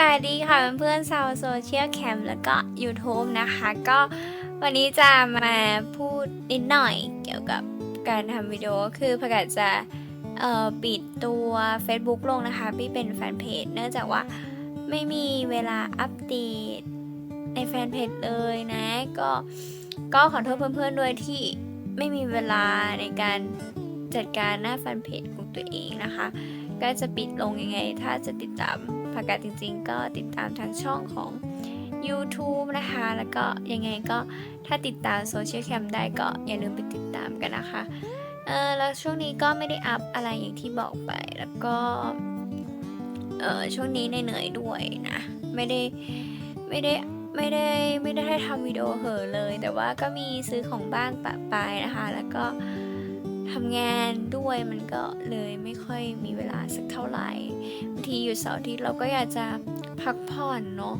สวัสดีค่ะเพื่อนๆชาวโซเชียลแคมแล้วก็ YouTube นะคะ ก็วันนี้จะมาพูดนิดหน่อยเกี่ยวกับการทำวิดีโอคือพกาศจะปิดตัว Facebook ลงนะคะพี่เป็นแฟนเพจเนื่องจากว่าไม่มีเวลาอัปเดตในแฟนเพจเลยนะ ก็ก็ขอโทษเพื่อนๆด้วยที่ไม่มีเวลาในการจัดการหน้าแฟนเพจของตัวเองนะคะ ก็จะปิดลงยังไง ถ้าจะติดตาม ผักกาดจริง ๆ ก็ติดตามทางช่องของ YouTube นะคะ แล้วก็ยังไงก็ถ้าติดตามโซเชียลแคมได้ก็อย่าลืมไปติดตามกันนะคะ เออแล้วช่วงนี้ก็ไม่ได้อัพอะไรอย่างที่บอกไป แล้วก็ เออช่วงนี้เหนื่อยด้วยนะ ไม่ได้ไม่ได้ไม่ได้ไม่ได้ทำวิดีโอเหอเลย แต่ว่าก็มีซื้อของบ้างปะปายนะคะ แล้วก็ ทำงานด้วยมันก็เลยไม่ค่อยมีเวลาสักเท่าไหร่บางทีอยู่เสาร์อาทิตย์เราก็อยากจะพักผ่อนเนาะ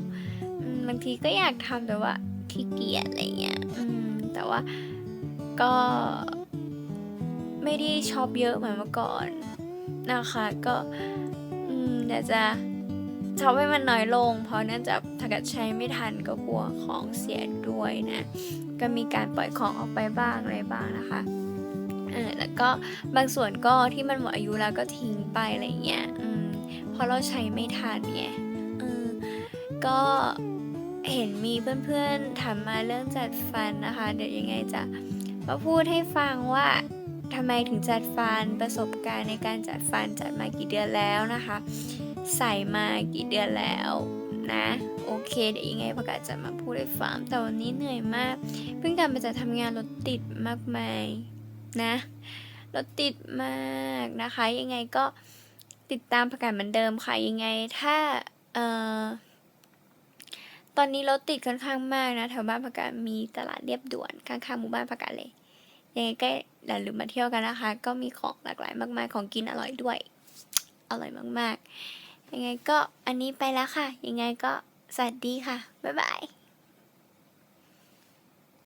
บางทีก็อยากทำแต่ว่าขี้เกียจอะไรเงี้ยแต่ว่าก็ไม่ได้ชอปเยอะเหมือนเมื่อก่อนนะคะก็อืมเดี๋ยวจะชอปให้มันน้อยลง เพราะเนื่องจากถ้าเกิดใช้ไม่ทันก็กลัวของเสียด้วยนะ ก็มีการปล่อยของออกไปบ้างอะไรบ้างนะคะ ก็บางส่วนก็ที่มันหมดอายุแล้วก็ทิ้งไปอะไรเงี้ยอืมเพราะเราใช้ไม่ทันไงเออก็เห็นมีเพื่อนๆถามมาเรื่องจัดฟันนะคะ เดี๋ยวยังไงจะมาพูดให้ฟังว่าทำไมถึงจัดฟันประสบการณ์ในการจัดฟันจัดมากี่เดือนแล้วนะคะ ใส่มากี่เดือนแล้วนะโอเคเดี๋ยวยังไงประกาศจะมาพูดให้ฟังแต่วันนี้เหนื่อยมาก เพิ่งกลับมาจากทำงานรถติดมากมายนะ รถติดมากนะคะ ยังไงก็ติดตามประกาศเหมือนเดิมค่ะ ยังไงถ้าเอ่อตอนนี้รถติดค่อนข้างมากนะแถวบ้านประกาศมีตลาดเรียบด่วนข้างๆหมู่บ้านประกาศเลยยังไงก็อย่าลืมมาเที่ยวกันนะคะ ก็มีของหลากหลายมากมายของกินอร่อยด้วย อร่อยมาก ๆ ยังไงก็อันนี้ไปแล้วค่ะ ยังไงก็สวัสดีค่ะ บ๊ายบาย